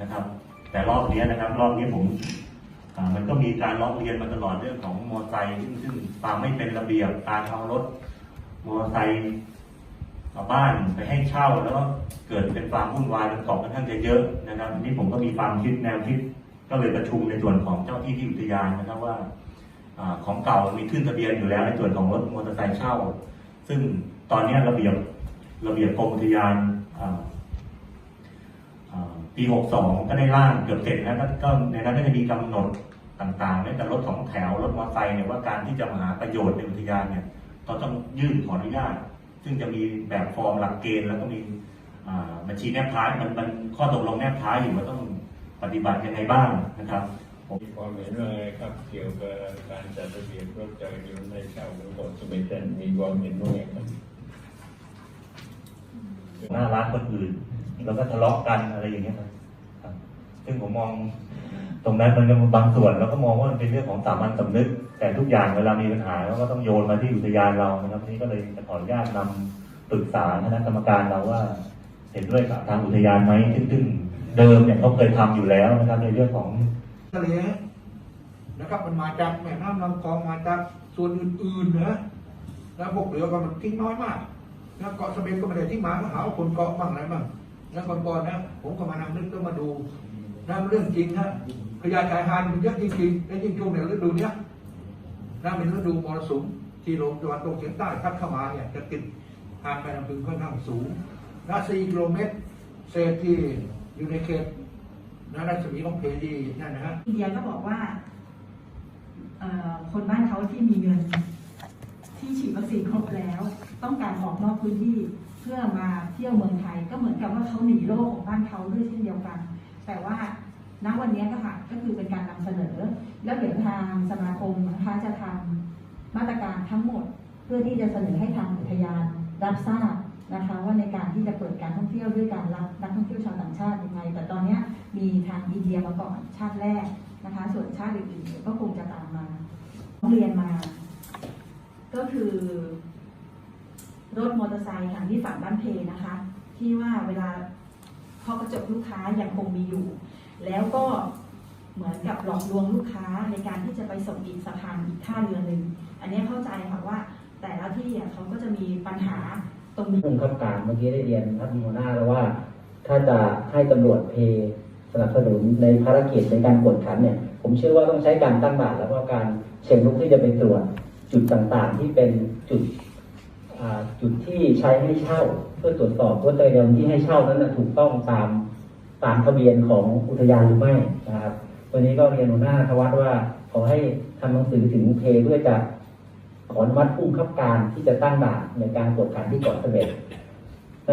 นะครับ แต่รอบนี้นะครับ รอบนี้ผมมันก็มีการร้องเรียนมาตลอดเรื่องของมอเตอร์ไซค์ซึ่งซึ่งความไม่เป็นระเบียบการเอารถ มอเตอร์ไซค์ชาบ้านไปให้เช่าแล้วก็เกิดเป็นความวุ่นวายมันเกาะค่อนข้างจะเยอะนะครับทีนี้ผมก็มีความคิดแนวคิดก็เลยประชุมในส่วนของเจ้าที่ที่อุทยานนะครับว่าอของเก่ามีขึ้นทะเบียนอยู่แล้วในส่วนของรถมอเตอร์ไซค์เช่า ซึ่งตอนนี้ระเบียบระเบียบกรมอุทยานา ปี 62 ก็ได้ร่างเกือบเสร็จแล้วก็ในนั้นก็จะมีกำหนดต่างๆแม้แต่รถสองแถวรถมอเตอร์ไซค์เนี่ยว่าการที่จะมาหาประโยชน์ในอุทยานเนี่ยเราต้องยื่นขออนุญาต ซึ่งจะมีแบบฟอร์มหลักเกณฑ์แล้วก็มีบัญชีแนบท้ายมันมันข้อตกลงแนบท้ายอยู่ว่าต้องปฏิบัติยังไงบ้างนะครับผมมีความเห็นว่าไงครับเกี่ยวกับการจัดระเบียบรถจักรยานยนต์ในเช่าหรือของสมัยนั้นมีความเห็นว่าไงครับ หน้าร้านคนอื่น แล้วก็ทะเลาะกันอะไรอย่างเงี้ยครับ ซึ่งผมมองตรงนั้นมันก็บางส่วนเราก็มองว่ามันเป็นเรื่องของสามัญสำนึก แต่ทุกอย่างเวลามีปัญหาเราก็ต้องโยนมาที่อุทยานเรานะครับนี่ก็เลยจะขออนุญาตนำปรึกษาคณะกรรมการเราว่า เห็นด้วยกับทางอุทยานไหมซึ่งเดิมเนี่ยเขาเคยทำอยู่แล้วนะครับ ในเรื่องของทะเลนะครับมันมาจากแม่น้ำลำคลองมาจากส่วนอื่นๆนะแล้วพวกเรือก็มันทิ้งน้อยมาก แล้วเกาะเสม็ดก็ไม่ได้ทิ้งมาก็หาว่าคนเกาะบ้างอะไรบ้างแล้วก่อนๆนะ ผมก็มานั่งนึกก็มาดูนะมันเรื่องจริงนะขยะชายหาดมันเยอะจริงๆและยิ่งช่วงในฤดูเนี้ยนะเป็นฤดูมรสุมที่ลมตะวันตกเฉียงใต้พัดเข้ามาเนี่ยจะติดหาดแม่น้ำพึงค่อนข้างสูงนะ4กิโลเมตรเศษที่อยู่ในเขตนะรัศมีของเพดีนั่นนะฮะอินเดียก็บอกว่าคนบ้านเขาที่มีเงิน ที่ฉีดวัคซีนครบแล้ว ออกนอกพื้นที่เพื่อมาเที่ยวเมืองไทย ก็เหมือนกับว่าเขาหนีโรคของบ้านเขาด้วยเช่นเดียวกัน แต่ว่าณวันนี้ก็ค่ะก็คือเป็นการนำเสนอ แล้วเดี๋ยวทางสมาคมนะคะจะทำมาตรการทั้งหมด เพื่อที่จะเสนอให้ทางอุทยานรับทราบนะคะว่าในการที่จะเปิดการท่องเที่ยวด้วยการรับนักท่องเที่ยวชาวต่างชาติยังไง แต่ตอนนี้มีทางอินเดียมาก่อนชาติแรกนะคะ ส่วนชาติอื่นๆก็คงจะตามมาเรียนมา ก็คือ รถมอเตอร์ไซค์ทางที่ฝั่งบ้านเพนะคะ ที่ว่าเวลาเคาะกระจกลูกค้ายังคงมีอยู่ แล้วก็เหมือนกับหลอกลวงลูกค้าในการที่จะไปส่งอีกสะพานอีกท่าเรือหนึ่งอันนี้เข้าใจค่ะว่า แต่ละที่เขาก็จะมีปัญหาตรงนี้ผู้บังคับการเมื่อกี้ได้เรียนท่านหัวหน้าแล้วว่า ถ้าจะให้ตำรวจเพสนับสนุนในภารกิจในการกวดขันเนี่ย ผมเชื่อว่าต้องใช้การตั้งด่านแล้วก็การเชิงลุกที่จะไปตรวจจุดต่างๆ ที่เป็นจุด จุดที่ใช้ให้เช่า เพื่อตรวจสอบว่าจักรยานที่ให้เช่านั้นนะถูกต้องตามตามทะเบียนของอุทยานหรือไม่นะครับวันนี้ก็เรียนหัวหน้าทวัตว่าขอให้ทำหนังสือถึงเพเพื่อจะขออนุมัติผู้บังคับการที่จะตั้งด่านในการตรวจการที่เกาะเสม็ดใน